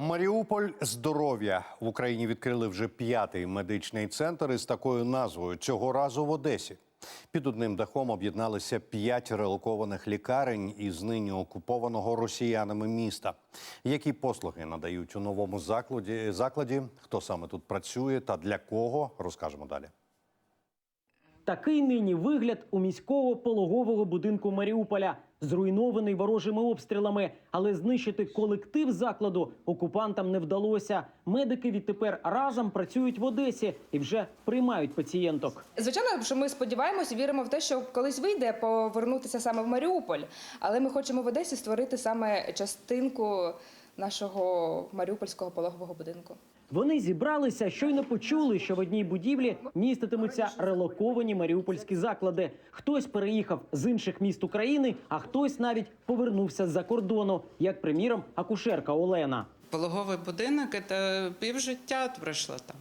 Маріуполь здоров'я в Україні відкрили вже п'ятий медичний центр із такою назвою цього разу в Одесі. Під одним дахом об'єдналися п'ять релокованих лікарень із нині окупованого росіянами міста. Які послуги надають у новому закладі? Закладі хто саме тут працює та для кого розкажемо далі. Такий нині вигляд у міського пологового будинку Маріуполя, зруйнований ворожими обстрілами, але знищити колектив закладу окупантам не вдалося. Медики відтепер разом працюють в Одесі і вже приймають пацієнток. Звичайно, що ми сподіваємося, віримо в те, що колись вийде повернутися саме в Маріуполь, але ми хочемо в Одесі створити саме частинку нашого маріупольського пологового будинку. Вони зібралися, щойно почули, що в одній будівлі міститимуться релоковані маріупольські заклади. Хтось переїхав з інших міст України, а хтось навіть повернувся з-за кордону, як приміром акушерка Олена. Пологовий будинок це півжиття пройшло там.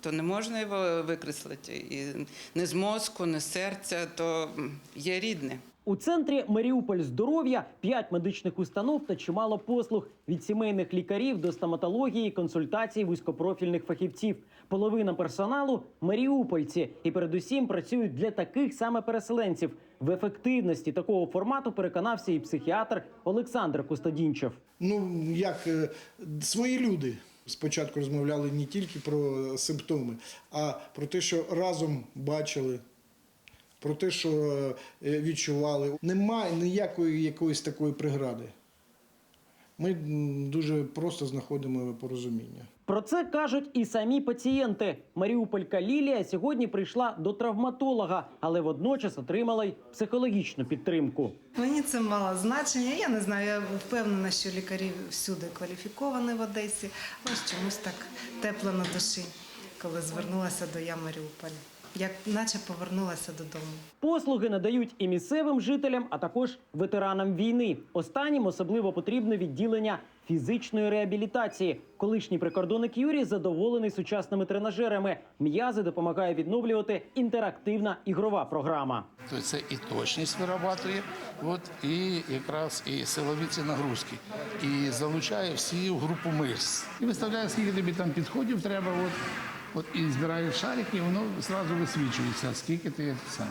То не можна його викреслити. І не з мозку, не з серця, то є рідне. У центрі Маріуполь здоров'я п'ять медичних установ та чимало послуг від сімейних лікарів до стоматології, консультацій вузькопрофільних фахівців. Половина персоналу маріупольці і передусім працюють для таких саме переселенців. В ефективності такого формату переконався і психіатр Олександр Костадінчев. Ну, як е, свої люди. Спочатку розмовляли не тільки про симптоми, а про те, що разом бачили, про те, що е, відчували. Немає ніякої якоїсь такої прегради. Ми дуже просто знаходимо порозуміння. Про це кажуть і самі пацієнти. Маріуполька Лілія сьогодні прийшла до травматолога, але водночас отримала й психологічну підтримку. Мені це мало значення. Я не знаю, я впевнена, що лікарі всюди кваліфіковані в Одесі. Ось чомусь так тепло на душі, коли звернулася до я Маріуполя. Як наче повернулася додому. Послуги надають і місцевим жителям, а також ветеранам війни. Останнім особливо потрібне відділення фізичної реабілітації. Колишній прикордонник Юрій задоволений сучасними тренажерами. М'язи допомагає відновлювати інтерактивна ігрова програма. То це і точність вирабатує, от, і якраз і силові ці нагрузки. І залучає всі в групу мишць. І виставляє, скільки тобі там підходів треба. От, от, і збираєш шарики, і воно зразу висвічується, скільки ти саме.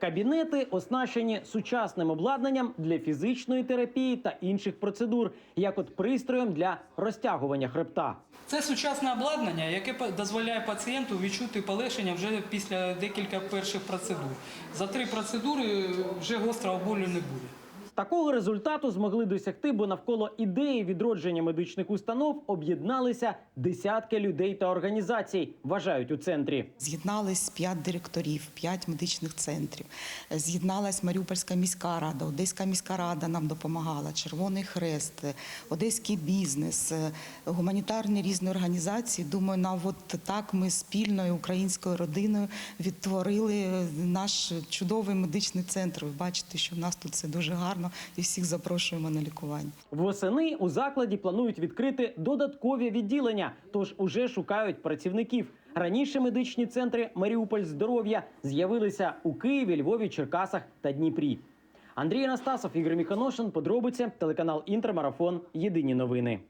Кабінети оснащені сучасним обладнанням для фізичної терапії та інших процедур, як от пристроєм для розтягування хребта. Це сучасне обладнання, яке по- дозволяє пацієнту відчути полегшення вже після декілька перших процедур. За три процедури вже гострого болю не буде. Такого результату змогли досягти, бо навколо ідеї відродження медичних установ об'єдналися десятки людей та організацій, вважають у центрі. З'єднались п'ять директорів, п'ять медичних центрів. З'єдналась Маріупольська міська рада, Одеська міська рада нам допомагала, Червоний Хрест, Одеський бізнес, гуманітарні різні організації. Думаю, на от так ми спільною українською родиною відтворили наш чудовий медичний центр. Ви бачите, що в нас тут все дуже гарно і всіх запрошуємо на лікування. Восени у закладі планують відкрити додаткові відділення, тож уже шукають працівників. Раніше медичні центри Маріуполь здоров'я з'явилися у Києві, Львові, Черкасах та Дніпрі. Андрій Анастасов, Ігор Міханошин, подробиці, телеканал Інтермарафон. Єдині новини.